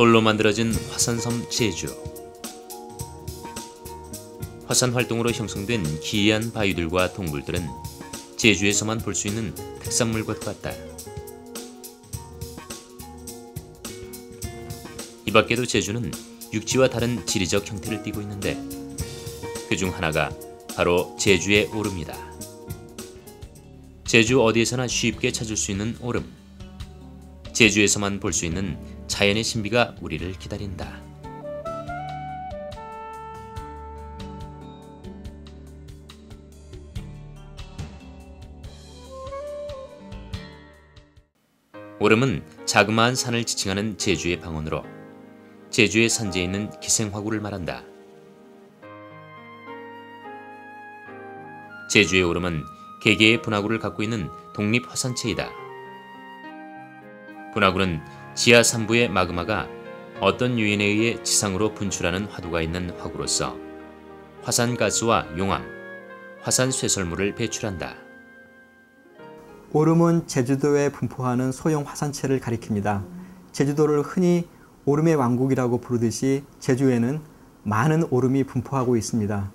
돌로 만들어진 화산섬 제주. 화산 활동으로 형성된 기이한 바위들과 동물들은 제주에서만 볼 수 있는 특산물 것 같다. 이 밖에도 제주는 육지와 다른 지리적 형태를 띠고 있는데 그 중 하나가 바로 제주의 오름이다. 제주 어디에서나 쉽게 찾을 수 있는 오름. 제주에서만 볼 수 있는 자연의 신비가 우리를 기다린다. 오름은 자그마한 산을 지칭하는 제주의 방언으로 제주의 산지에 있는 기생화구를 말한다. 제주의 오름은 개개의 분화구를 갖고 있는 독립화산체이다. 분화구는 지하 3부의 마그마가 어떤 요인에 의해 지상으로 분출하는 화두가 있는 화구로서 화산가스와 용암, 화산 쇠설물을 배출한다. 오름은 제주도에 분포하는 소형 화산체를 가리킵니다. 제주도를 흔히 오름의 왕국이라고 부르듯이 제주에는 많은 오름이 분포하고 있습니다.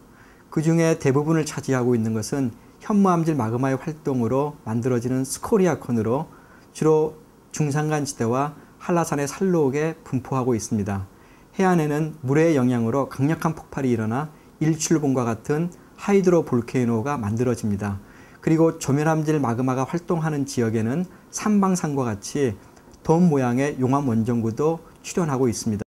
그 중에 대부분을 차지하고 있는 것은 현무암질 마그마의 활동으로 만들어지는 스코리아콘으로 주로 중산간 지대와 한라산의 산록에 분포하고 있습니다. 해안에는 물의 영향으로 강력한 폭발이 일어나 일출봉과 같은 하이드로 볼케이노가 만들어집니다. 그리고 조면암질 마그마가 활동하는 지역에는 산방산과 같이 돔 모양의 용암 원전구도 출현하고 있습니다.